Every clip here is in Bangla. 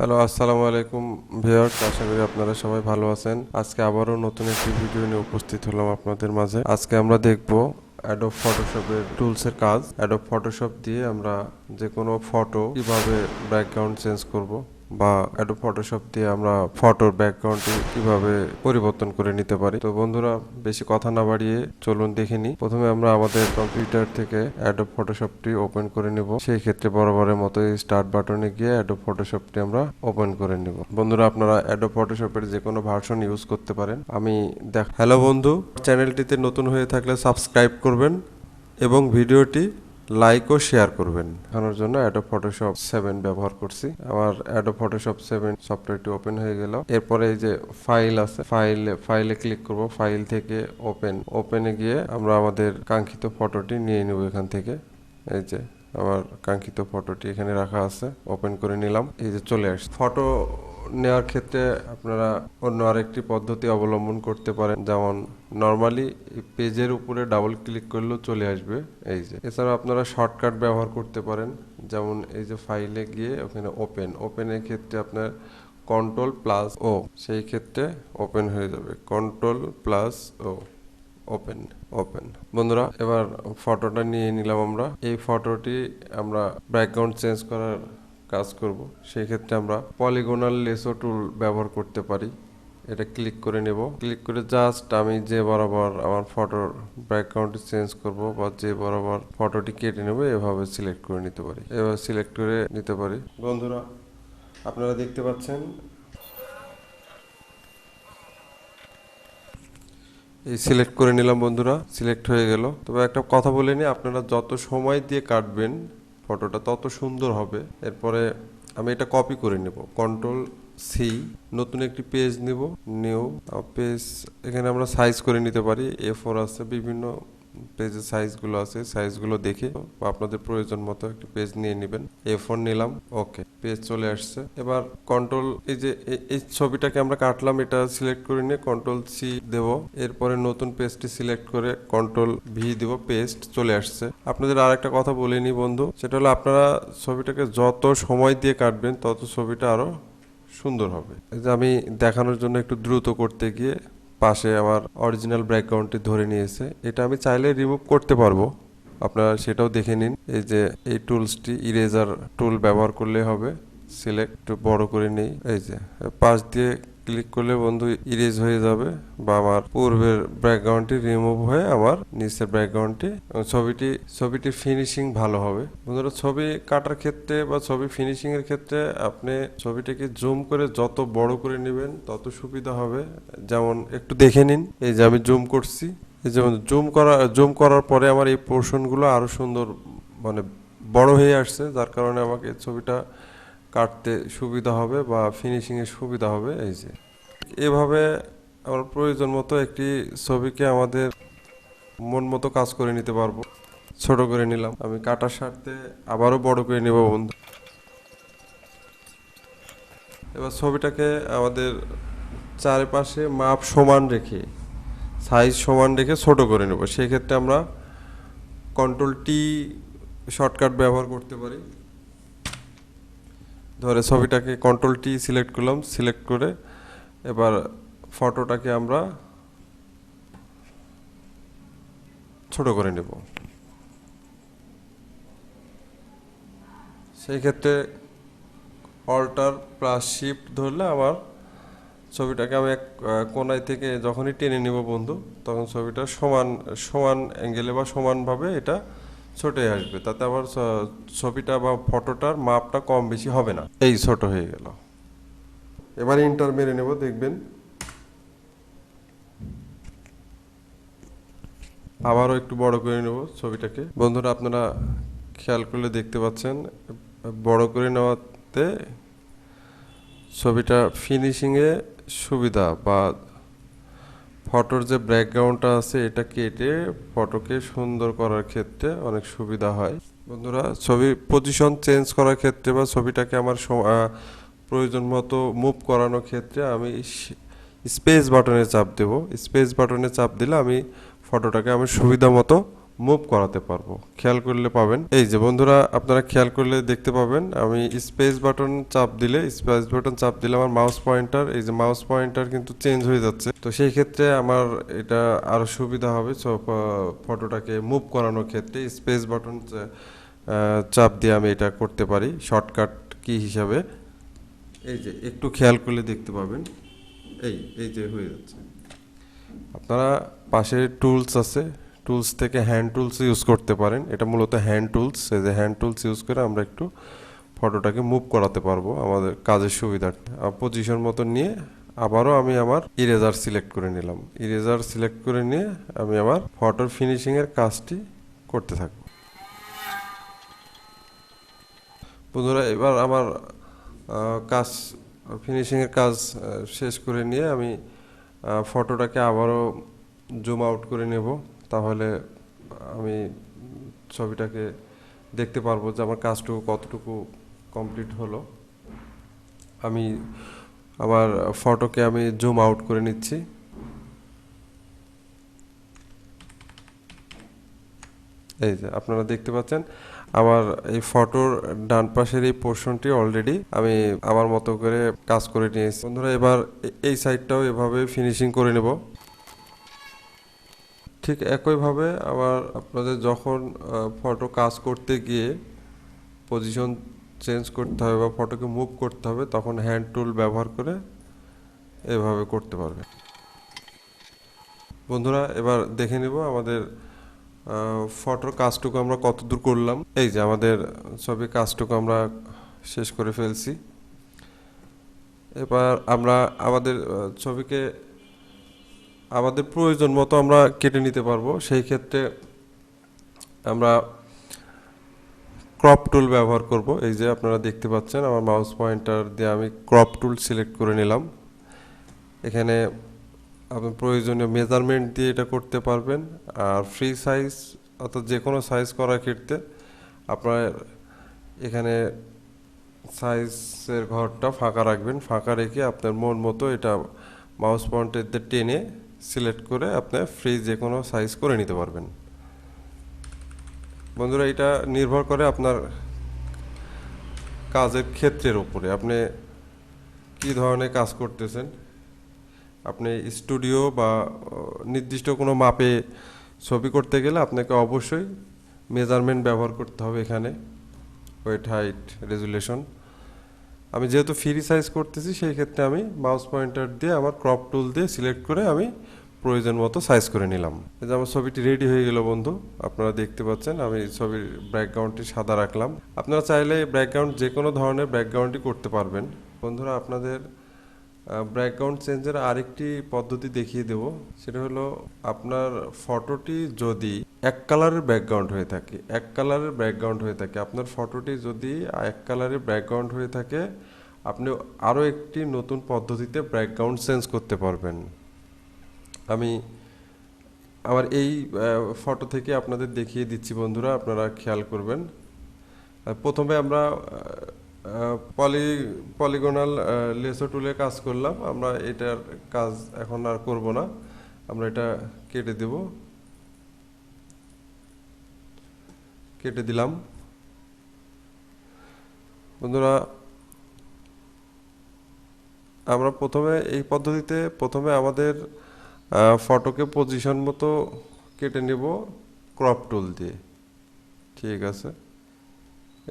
হ্যালো, আসসালামু আলাইকুম ভিউয়ার্স, আশা করি আপনারা সবাই ভালো আছেন। আজকে আবারও নতুন একটি ভিডিও নিয়ে উপস্থিত হলাম আপনাদের মাঝে। আজকে আমরা দেখব অ্যাডোব ফটোশপের টুলসের কাজ। অ্যাডোব ফটোশপ দিয়ে আমরা যে কোনো ফটো কীভাবে ব্যাকগ্রাউন্ড চেঞ্জ করব। বা অ্যাডো ফটোশপ দিয়ে আমরা ফটোর ব্যাকগ্রাউন্ডটি কীভাবে পরিবর্তন করে নিতে পারি? তো বন্ধুরা, বেশি কথা না বাড়িয়ে চলুন দেখে নিই। প্রথমে আমরা আমাদের কম্পিউটার থেকে অ্যাডোব ফটোশপটি ওপেন করে নিব। সেই ক্ষেত্রে বরাবরের মতো স্টার্ট বাটনে গিয়ে অ্যাডোব ফটোশপটি আমরা ওপেন করে নিব। বন্ধুরা, আপনারা অ্যাডোব ফটোশপের যে কোনো ভার্সন ইউজ করতে পারেন। আমি দেখ হ্যালো বন্ধু চ্যানেলটিতে নতুন হয়ে থাকলে সাবস্ক্রাইব করবেন এবং ভিডিওটি লাইক ও শেয়ার করবেন। দেখানোর জন্য অ্যাডোব ফটোশপ সেভেন ব্যবহার করছি। আমার অ্যাডোব ফটোশপ সেভেন সফটওয়্যারটি ওপেন হয়ে গেল। এরপরে এই যে ফাইল আছে ফাইলে ফাইলে ক্লিক করব। ফাইল থেকে ওপেন ওপেনে গিয়ে আমরা আমাদের কাঙ্ক্ষিত ফটোটি নিয়ে নেব এখান থেকে। এই যে আমার কাঙ্ক্ষিত ফটোটি এখানে রাখা আছে। ওপেন করে নিলাম। এই যে চলে আসছে। ফটো নেওয়ার ক্ষেত্রে আপনারা অন্য আরেকটি পদ্ধতি অবলম্বন করতে পারেন। যেমন নর্মালি পেজের উপরে ডাবল ক্লিক করলেও চলে আসবে। এই যে। এছাড়া আপনারা শর্টকাট ব্যবহার করতে পারেন। যেমন এই যে ফাইলে গিয়ে ওখানে ওপেন ওপেনের ক্ষেত্রে আপনার কন্ট্রোল প্লাস ও সেই ক্ষেত্রে ওপেন হয়ে যাবে। Control plus O open open বন্ধুরা, এবার ফটোটা নিয়ে নিলাম আমরা। এই ফটোটি আমরা ব্যাকগ্রাউন্ড চেঞ্জ করার কাজ করব। সেই ক্ষেত্রে আমরা পলিগোনাল লেসো টুল ব্যবহার করতে পারি। এটা ক্লিক করে নেব। ক্লিক করে জাস্ট আমি যে বরাবর আমার ফটোর ব্যাকগ্রাউন্ড চেঞ্জ করব বা যে বরাবর ফটোটি কেটে নেব, এভাবে সিলেক্ট করে নিতে পারি। এভাবে সিলেক্ট করে নিতে পারি। বন্ধুরা, আপনারা দেখতে পাচ্ছেন? এই সিলেক্ট করে নিলাম বন্ধুরা। সিলেক্ট হয়ে গেল। তবে একটা কথা বলে নিই, আপনারা যত সময় দিয়ে কাটবেন ফটোটা তত সুন্দর হবে। এরপরে আমি এটা কপি করে নেব। কন্ট্রোল সি নতুন একটি পেজ নিব নিউ পেজ এখানে আমরা সাইজ করে নিতে পারি। এ ফোর আছে, বিভিন্ন পেজের সাইজগুলো আছে সাইজগুলো দেখে আপনাদের প্রয়োজন মতো একটি পেজ নিয়ে নেবেন। এ ফোর নিলাম ওকে পেজ চলে আসছে। এবার কন্ট্রোল এই যে এই ছবিটাকে আমরা কাটলাম, এটা সিলেক্ট করে নিয়ে কন্ট্রোল সি দেব। এরপরে নতুন পেজটি সিলেক্ট করে কন্ট্রোল ভি দেব পেস্ট চলে আসছে। আপনাদের আর একটা কথা বলে নি বন্ধু, সেটা হলো আপনারা ছবিটাকে যত সময় দিয়ে কাটবেন, তত ছবিটা আরও সুন্দর হবে। যে আমি দেখানোর জন্য একটু দ্রুত করতে গিয়ে পাশে আমার অরিজিনাল ব্যাকগ্রাউন্ডটি ধরে নিয়েছে। এটা আমি চাইলে রিমুভ করতে পারব। আপনারা সেটাও দেখে নিন। এই যে এই টুলসটি ইরেজার টুল ব্যবহার করলে হবে। সিলেক্ট বড় করে নেই। এই যে, পাশ দিয়ে ক্লিক করলে বন্ধু ইরেজ হয়ে যাবে বা আমার পূর্বের ব্যাকগ্রাউন্ডটি রিমুভ হয়ে আমার নিচের ব্যাকগ্রাউন্ডটি ছবিটি, ছবিটির ফিনিশিং ভালো হবে। বন্ধুরা, ছবি কাটার ক্ষেত্রে বা ছবি ফিনিশিং এর ক্ষেত্রে আপনি ছবিটাকে জুম করে যত বড় করে নেবেন, তত সুবিধা হবে। যেমন একটু দেখে নিন, এই যে আমি জুম করছি। এই যেমন জুম করা জুম করার পরে আমার এই পোর্শনগুলো আরও সুন্দর মানে বড় হয়ে আসছে, যার কারণে আমাকে ছবিটা কাটতে সুবিধা হবে বা ফিনিশিংয়ে সুবিধা হবে, এই যে। এভাবে আমার প্রয়োজন মতো একটি ছবিকে আমাদের মন মতো কাজ করে নিতে পারব। ছোট করে নিলাম। আমি কাটার স্বার্থে আবারও বড় করে নেব বন্ধু। এবার ছবিটাকে আমাদের চারিপাশে মাপ সমান রেখে সাইজ সমান রেখে ছোট করে নেব। সেক্ষেত্রে আমরা কন্ট্রোল টি শর্টকাট ব্যবহার করতে পারি। ধরে ছবিটাকে কন্ট্রোল টি সিলেক্ট করলাম সিলেক্ট করে এবার ফটোটাকে আমরা ছোট করে নেব। সেই ক্ষেত্রে অল্টার প্লাস শিফট ধরলে আমার ছবিটাকে আমি এক কোনায় থেকে যখনই টেনে নিব বন্ধু, তখন ছবিটা সমান সমান অ্যাঙ্গেলে বা সমানভাবে এটা ছোটে আসবে। তাতে আবার ছবিটা বা ফটোটার মাপটা কম বেশি হবে না। এই ছোট হয়ে গেল। এবার ইন্টার মেরে নেব, দেখবেন। আবারও একটু বড় করে নেব ছবিটাকে। বন্ধুরা, আপনারা খেয়াল করলে দেখতে পাচ্ছেন, বড় করে নেওয়াতে ছবিটা ফিনিশিংয়ে সুবিধা বা ফটোর যে ব্যাকগ্রাউন্ডটা আছে, এটা কেটে ফটোকে সুন্দর করার ক্ষেত্রে অনেক সুবিধা হয়। বন্ধুরা, ছবি পজিশন চেঞ্জ করার ক্ষেত্রে বা ছবিটাকে আমার প্রয়োজন মতো মুভ করানোর ক্ষেত্রে আমি স্পেস বাটনে চাপ দেব। স্পেস বাটনে চাপ দিলে আমি ফটোটাকে আমি সুবিধা মতো মুভ করাতে পারব। খেয়াল করলে পাবেন। এই যে বন্ধুরা, আপনারা খেয়াল করলে দেখতে পাবেন, আমি স্পেস বাটন চাপ দিলে স্পেস বাটন চাপ দিলে আমার মাউস পয়েন্টার এই যে মাউস পয়েন্টার কিন্তু চেঞ্জ হয়ে যাচ্ছে। তো সেই ক্ষেত্রে আমার এটা আরও সুবিধা হবে। ফটোটাকে মুভ করানোর ক্ষেত্রে স্পেস বাটন চাপ দিয়ে আমি এটা করতে পারি। শর্টকাট কি হিসাবে। এই যে একটু খেয়াল করলে দেখতে পাবেন। এই এই যে হয়ে যাচ্ছে। আপনারা পাশে টুলস আছে। টুলস থেকে হ্যান্ড টুলস ইউজ করতে পারেন। এটা মূলত হ্যান্ড টুলস এই যে হ্যান্ড টুলস ইউজ করে আমরা একটু ফটোটাকে মুভ করাতে পারব আমাদের কাজের সুবিধার্থে। পজিশন মতো নিয়ে আবারও আমি আমার ইরেজার সিলেক্ট করে নিলাম। ইরেজার সিলেক্ট করে নিয়ে আমি আমার ফটোর ফিনিশিংয়ের কাজটি করতে থাকব। বন্ধুরা, এবার আমার কাজ ফিনিশিংয়ের কাজ শেষ করে নিয়ে আমি ফটোটাকে আবারও জুম আউট করে নেব। তাহলে আমি ছবিটাকে দেখতে পারব যে আমার কাজটুকু কতটুকু কমপ্লিট হলো। আমি আমার ফটোকে আমি জুম আউট করে নিচ্ছি। এই যে আপনারা দেখতে পাচ্ছেন, আমার এই ফটোর ডান পাশের এই পোর্শনটি অলরেডি আমি আমার মতো করে কাজ করে নিয়েছি। বন্ধুরা, এবার এই সাইডটাও এভাবে ফিনিশিং করে নেব। ঠিক একইভাবে আবার আপনাদের যখন ফটো কাজ করতে গিয়ে পজিশন চেঞ্জ করতে হবে বা ফটোকে মুভ করতে হবে, তখন হ্যান্ড টুল ব্যবহার করে এভাবে করতে পারবে বন্ধুরা, এবার দেখে নিব আমাদের ফটোর কাজটুকু আমরা কত দূর করলাম। এই যে আমাদের ছবি কাজটুকু আমরা শেষ করে ফেলছি। এবার আমরা আমাদের ছবিকে আমাদের প্রয়োজন মতো আমরা কেটে নিতে পারব। সেই ক্ষেত্রে আমরা ক্রপ টুল ব্যবহার করব। এই যে আপনারা দেখতে পাচ্ছেন, আমার মাউস পয়েন্টার দিয়ে আমি ক্রপ টুল সিলেক্ট করে নিলাম। এখানে আপনি প্রয়োজনীয় মেজারমেন্ট দিয়ে এটা করতে পারবেন। আর ফ্রি সাইজ অর্থাৎ যে কোনো সাইজ করার ক্ষেত্রে আপনার এখানে সাইজের ঘরটা ফাঁকা রাখবেন। ফাঁকা রেখে আপনার মন মতো এটা মাউস পয়েন্টের দিয়ে টেনে সিলেক্ট করে আপনি ফ্রি যে কোনো সাইজ করে নিতে পারবেন। বন্ধুরা, এটা নির্ভর করে আপনার কাজের ক্ষেত্রের উপরে। আপনি কি ধরনের কাজ করতেছেন? আপনি স্টুডিও বা নির্দিষ্ট কোনো মাপে ছবি করতে গেলে আপনাকে অবশ্যই মেজারমেন্ট ব্যবহার করতে হবে এখানে। ওয়েট হাইট রেজুলেশন আমি যেহেতু ফ্রি সাইজ করতেছি, সেই ক্ষেত্রে আমি মাউস পয়েন্টার দিয়ে আমার ক্রপ টুল দিয়ে সিলেক্ট করে আমি প্রয়োজন মতো সাইজ করে নিলাম। এই যে আমার ছবিটি রেডি হয়ে গেল বন্ধু, আপনারা দেখতে পাচ্ছেন আমি ছবির ব্যাকগ্রাউন্ডটি সাদা রাখলাম। আপনারা চাইলে ব্যাকগ্রাউন্ড যে কোনো ধরনের ব্যাকগ্রাউন্ডই করতে পারবেন। বন্ধুরা, আপনাদের ব্যাকগ্রাউন্ড চেঞ্জের আরেকটি পদ্ধতি দেখিয়ে দেব। সেটা হলো আপনার ফটোটি যদি এক কালারের ব্যাকগ্রাউন্ড হয়ে থাকে, এক কালারের ব্যাকগ্রাউন্ড হয়ে থাকে। আপনার ফটোটি যদি এক কালারের ব্যাকগ্রাউন্ড হয়ে থাকে, আপনি আরও একটি নতুন পদ্ধতিতে ব্যাকগ্রাউন্ড চেঞ্জ করতে পারবেন। আমি আমার এই ফটো থেকে আপনাদের দেখিয়ে দিচ্ছি বন্ধুরা, আপনারা খেয়াল করবেন। প্রথমে আমরা পলি পলিগোনাল লেসো টুলে কাজ করলাম। আমরা এটার কাজ এখন আর করব না। আমরা এটা কেটে দেব। কেটে দিলাম। বন্ধুরা, আমরা প্রথমে এই পদ্ধতিতে প্রথমে আমাদের ফটোকে পজিশন মতো কেটে নেব ক্রপ টুল দিয়ে। ঠিক আছে?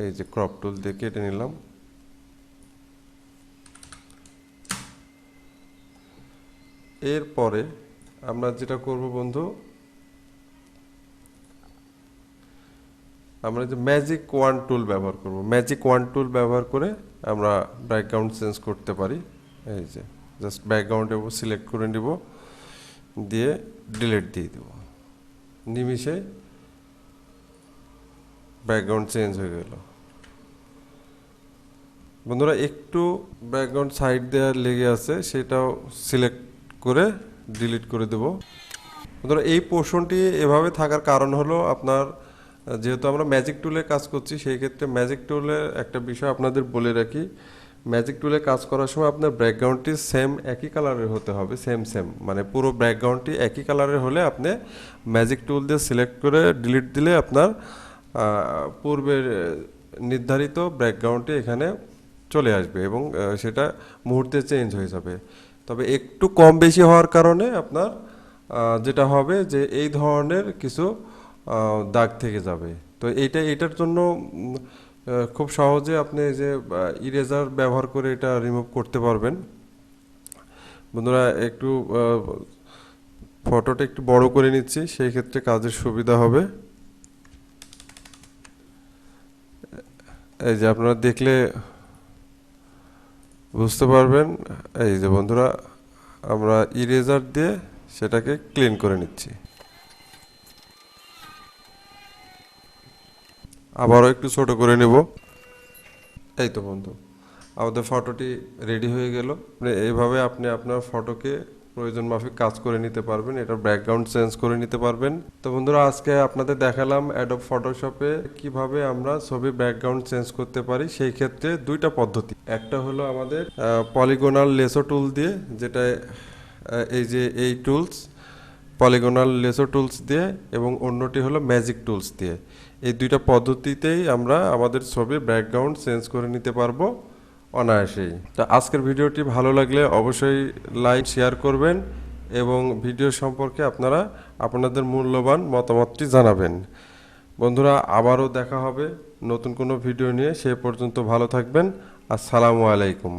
এই যে ক্রপ টুল দিয়ে কেটে নিলাম। এরপরে আমরা যেটা করব বন্ধু আমরা যে ম্যাজিক ওয়ান টুল ব্যবহার করব। ম্যাজিক ওয়ান টুল ব্যবহার করে আমরা ব্যাকগ্রাউন্ড চেঞ্জ করতে পারি। এই যে জাস্ট ব্যাকগ্রাউন্ড সিলেক্ট করে নিব, দিয়ে ডিলিট দিয়ে দেব। নিমিষে ব্যাকগ্রাউন্ড চেঞ্জ হয়ে গেল। বন্ধুরা, একটু ব্যাকগ্রাউন্ড সাইড দেওয়ার লেগে আছে, সেটাও সিলেক্ট করে ডিলিট করে দেব। বন্ধুরা, এই পোর্শনটি এভাবে থাকার কারণ হলো আপনার যেহেতু আমরা ম্যাজিক টুলে কাজ করছি, সেই ক্ষেত্রে ম্যাজিক টুলের একটা বিষয় আপনাদের বলে রাখি। ম্যাজিক টুলে কাজ করার সময় আপনার ব্যাকগ্রাউন্ডটি সেম একই কালারের হতে হবে সেম সেম মানে পুরো ব্যাকগ্রাউন্ডটি একই কালারের হলে আপনি ম্যাজিক টুল দিয়ে সিলেক্ট করে ডিলিট দিলে আপনার পূর্বের নির্ধারিত ব্যাকগ্রাউন্ডটি এখানে চলে আসবে এবং সেটা মুহূর্তে চেঞ্জ হয়ে যাবে। তবে একটু কম বেশি হওয়ার কারণে আপনার যেটা হবে যে এই ধরনের কিছু দাগ থেকে যাবে। তো এইটা এটার জন্য খুব সহজে আপনি যে ইরেজার ব্যবহার করে এটা রিমুভ করতে পারবেন। বন্ধুরা, একটু ফটোটা একটু বড় করে নিচ্ছি, সেই ক্ষেত্রে কাজের সুবিধা হবে। এই যে আপনারা দেখলে বুঝতে পারবেন, এই যে বন্ধুরা, আমরা ইরেজার দিয়ে সেটাকে ক্লিন করে নিচ্ছি। আবারও একটু ছোট করে নেব। এই তো বন্ধু, আমাদের ফটোটি রেডি হয়ে গেল। মানে এইভাবে আপনি আপনার ফটোকে প্রয়োজন মাফিক কাজ করে নিতে পারবেন এটার ব্যাকগ্রাউন্ড চেঞ্জ করে নিতে পারবেন। তো বন্ধুরা, আজকে আপনাদের দেখালাম অ্যাডব ফটোশপে কীভাবে আমরা ছবি ব্যাকগ্রাউন্ড চেঞ্জ করতে পারি, সেই ক্ষেত্রে দুইটা পদ্ধতি। একটা হলো আমাদের পলিগোনাল লেসো টুল দিয়ে, যেটা এই যে এই টুলস পলিগোনাল লেসো টুলস দিয়ে, এবং অন্যটি হলো ম্যাজিক টুলস দিয়ে। এই দুইটা পদ্ধতিতেই আমরা আমাদের ছবির ব্যাকগ্রাউন্ড চেঞ্জ করে নিতে পারব অনায়াসেই। তা আজকের ভিডিওটি ভালো লাগলে অবশ্যই লাইক শেয়ার করবেন এবং ভিডিও সম্পর্কে আপনারা আপনাদের মূল্যবান মতামতটি জানাবেন। বন্ধুরা, আবারও দেখা হবে নতুন কোনো ভিডিও নিয়ে। সে পর্যন্ত ভালো থাকবেন। আসসালামু আলাইকুম।